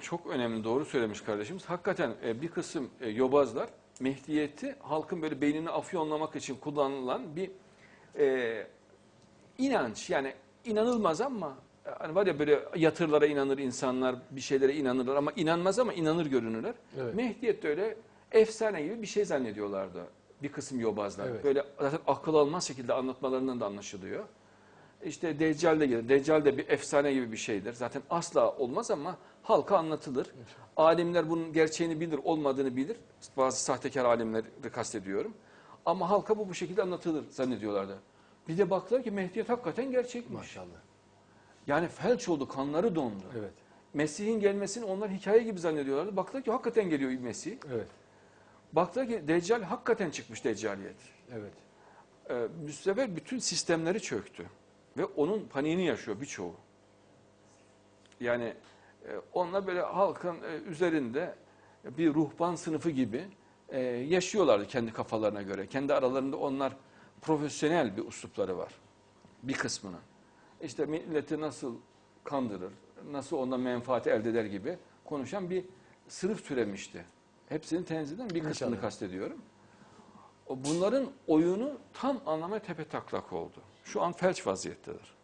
Çok önemli doğru söylemiş kardeşimiz. Hakikaten e, bir kısım e, yobazlar Mehdiyeti halkın böyle beynini afyonlamak için kullanılan bir e, inanç. Yani inanılmaz ama e, hani var ya böyle yatırlara inanır insanlar, bir şeylere inanırlar ama inanmaz ama inanır görünürler. Evet. Mehdiyet de öyle efsane gibi bir şey zannediyorlardı bir kısım yobazlar. Evet. Böyle zaten akıl almaz şekilde anlatmalarından da anlaşılıyor. İşte Deccal de gelir. Deccal de bir efsane gibi bir şeydir. Zaten asla olmaz ama halka anlatılır. Alimler bunun gerçeğini bilir, olmadığını bilir. Bazı sahtekar alimleri kastediyorum. Ama halka bu bu şekilde anlatılır zannediyorlardı. Bir de baktılar ki Mehdiyet hakikaten gerçekmiş. Maşallah. Yani felç oldu, kanları dondu. Evet. Mesih'in Mesih'in gelmesini onlar hikaye gibi zannediyorlardı. Baktılar ki hakikaten geliyor Mesih. Evet. Baktılar ki Deccal hakikaten çıkmış Deccaliyet. Evet. Ee, bu sefer bütün sistemleri çöktü. Ve onun paniğini yaşıyor birçoğu. Yani e, onlar böyle halkın e, üzerinde bir ruhban sınıfı gibi e, yaşıyorlardı kendi kafalarına göre. Kendi aralarında onlar profesyonel bir uslupları var. Bir kısmının. İşte milleti nasıl kandırır, nasıl ondan menfaati elde eder gibi konuşan bir sınıf türemişti. Hepsini tenzih eden bir kısmını kastediyorum. Bunların oyunu tam anlamaya tepe taklak oldu. Şu an felç vaziyettedir.